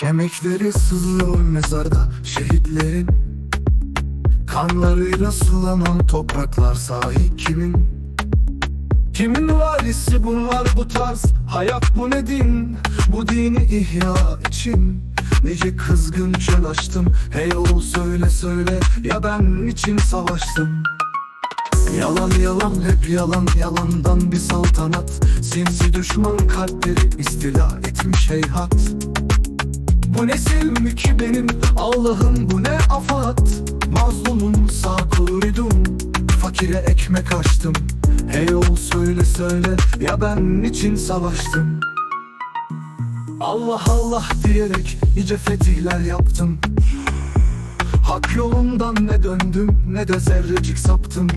Kemikleri sızlıyor mezarda şehitlerin. Kanlarıyla sulanan topraklar sahi kimin? Kimin varisi bunlar bu tarz? Hayat bu ne din? Bu dini ihya için Nice kızgın çöl açtım Hey oğul söyle söyle Ya ben için savaştım. Yalan yalan hep yalan Yalandan bir saltanat. Sinsi düşman kalpleri istila etmiş heyhat bu nesil mi ki benim? Allah'ım bu ne afat? Mazlumun sağ koluydum Fakire ekmek açtım. Hey oğul söyle söyle. Ya ben niçin savaştım? Allah Allah diyerek nice fetihler yaptım. Hak yolundan ne döndüm ne de zerrecik saptım.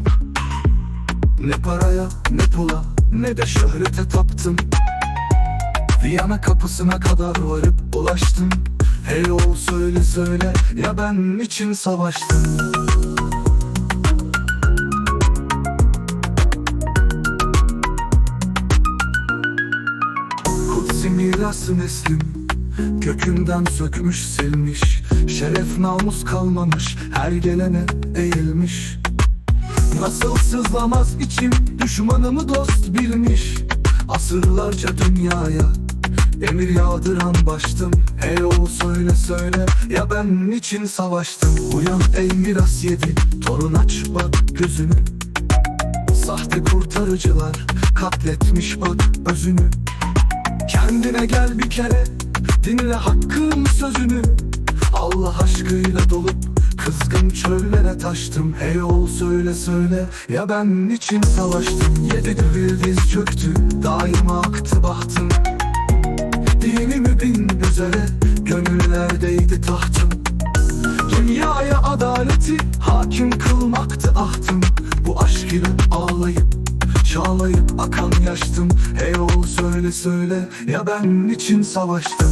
Ne paraya ne pula ne de şöhrete taptım. Viyana kapısına kadar varıp ulaştım Hey oğul söyle söyle. Ya ben niçin savaştım? Kutsi mirası neslim. Kökünden sökmüş silmiş. Şeref namus kalmamış. Her gelene eğilmiş. Nasıl sızlamaz içim? Düşmanımı dost bilmiş. Asırlarca dünyaya Emir yağdıran baştım. Hey oğul söyle söyle Ya ben niçin savaştım? Uyan ey miras yedi Torun aç bak gözünü. Sahte kurtarıcılar Katletmiş bak özünü. Kendine gel bir kere Dinle hakkın sözünü. Allah aşkıyla dolup Kızgın çöllere taştım. Hey oğul söyle söyle Ya ben niçin savaştım? Yedi devir diz çöktü Daima aktı bahtım Dini mübin üzere Gönüllerdeydi tahtım. Dünyaya adaleti Hakim kılmaktı ahtım. Bu aşk ile ağlayıp Çağlayıp akan yaştım. Hey oğul söyle söyle Ya ben niçin savaştım